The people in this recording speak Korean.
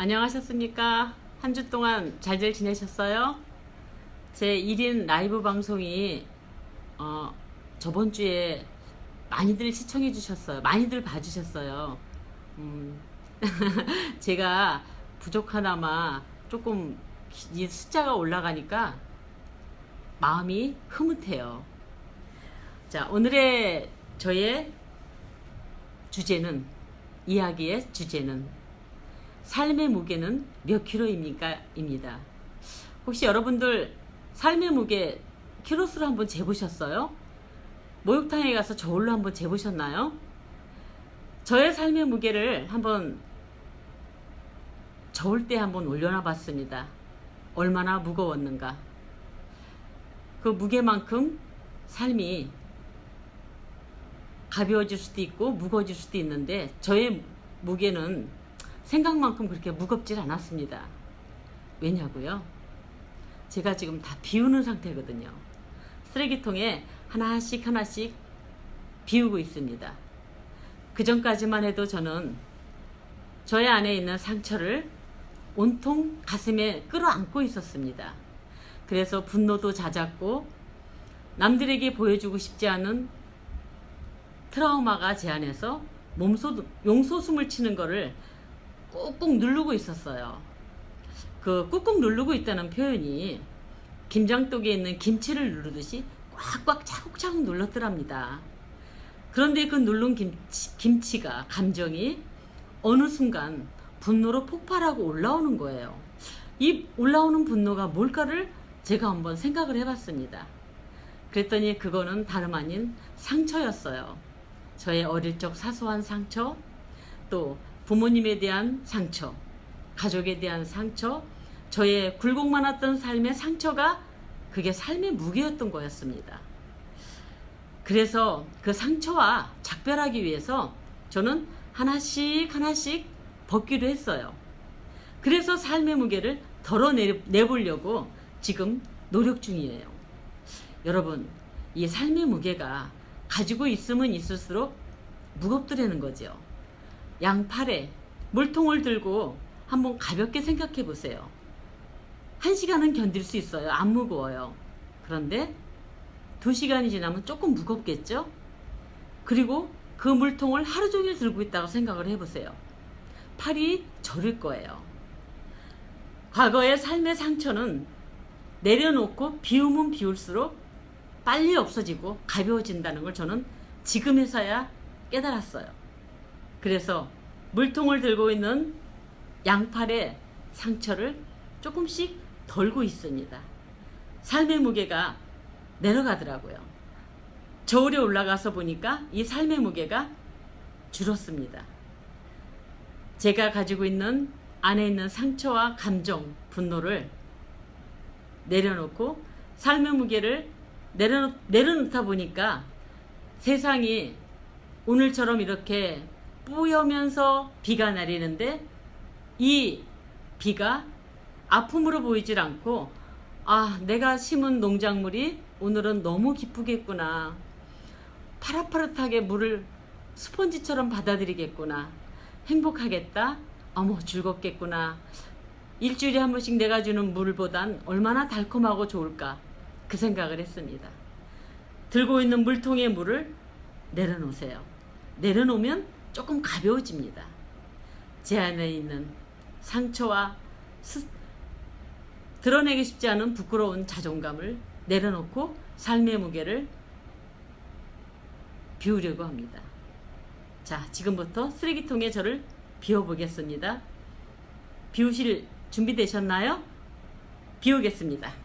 안녕하셨습니까? 한 주 동안 잘들 지내셨어요? 제 1인 라이브 방송이 어, 저번 주에 많이들 시청해 주셨어요. 많이들 봐주셨어요. 음, 제가 부족하나마 조금 이 숫자가 올라가니까 마음이 흐뭇해요. 자, 오늘의 저의 주제는 이야기의 주제는 삶의 무게는 몇 킬로입니까? 입니다. 혹시 여러분들 삶의 무게 키로수를 한번 재보셨어요? 목욕탕에 가서 저울로 한번 재보셨나요? 저의 삶의 무게를 한번 저울 때 한번 올려놔 봤습니다. 얼마나 무거웠는가. 그 무게만큼 삶이 가벼워질 수도 있고 무거워질 수도 있는데 저의 무게는 생각만큼 그렇게 무겁질 않았습니다. 왜냐고요? 제가 지금 다 비우는 상태거든요. 쓰레기통에 하나씩 하나씩 비우고 있습니다. 그 전까지만 해도 저는 저의 안에 있는 상처를 온통 가슴에 끌어안고 있었습니다. 그래서 분노도 잦았고 남들에게 보여주고 싶지 않은 트라우마가 제 안에서 몸소 용소숨을 치는 거를 꾹꾹 누르고 있었어요. 그 꾹꾹 누르고 있다는 표현이 김장독에 있는 김치를 누르듯이 꽉꽉 차곡차곡 눌렀더랍니다. 그런데 그 누른 김치, 김치가 감정이 어느 순간 분노로 폭발하고 올라오는 거예요. 이 올라오는 분노가 뭘까를 제가 한번 생각을 해봤습니다. 그랬더니 그거는 다름 아닌 상처였어요. 저의 어릴 적 사소한 상처, 또 부모님에 대한 상처, 가족에 대한 상처, 저의 굴곡 많았던 삶의 상처가 그게 삶의 무게였던 거였습니다. 그래서 그 상처와 작별하기 위해서 저는 하나씩 하나씩 벗기로 했어요. 그래서 삶의 무게를 덜어내보려고 지금 노력 중이에요. 여러분, 이 삶의 무게가 가지고 있으면 있을수록 무겁더라는 거죠. 양팔에 물통을 들고 한번 가볍게 생각해 보세요. 한 시간은 견딜 수 있어요. 안 무거워요. 그런데 두 시간이 지나면 조금 무겁겠죠? 그리고 그 물통을 하루 종일 들고 있다고 생각을 해보세요. 팔이 저릴 거예요. 과거의 삶의 상처는 내려놓고 비우면 비울수록 빨리 없어지고 가벼워진다는 걸 저는 지금에서야 깨달았어요. 그래서 물통을 들고 있는 양팔의 상처를 조금씩 덜고 있습니다. 삶의 무게가 내려가더라고요. 저울에 올라가서 보니까 이 삶의 무게가 줄었습니다. 제가 가지고 있는 안에 있는 상처와 감정, 분노를 내려놓고 삶의 무게를 내려놓, 내려놓다 보니까 세상이 오늘처럼 이렇게 뿌여면서 비가 내리는데 이 비가 아픔으로 보이질 않고 아 내가 심은 농작물이 오늘은 너무 기쁘겠구나. 파릇파릇하게 물을 스펀지처럼 받아들이겠구나. 행복하겠다. 어머 즐겁겠구나. 일주일에 한 번씩 내가 주는 물보단 얼마나 달콤하고 좋을까? 그 생각을 했습니다. 들고 있는 물통의 물을 내려놓으세요. 내려놓으면 조금 가벼워집니다. 제 안에 있는 상처와 스, 드러내기 쉽지 않은 부끄러운 자존감을 내려놓고 삶의 무게를 비우려고 합니다. 자, 지금부터 쓰레기통에 저를 비워보겠습니다. 비우실 준비되셨나요? 비우겠습니다.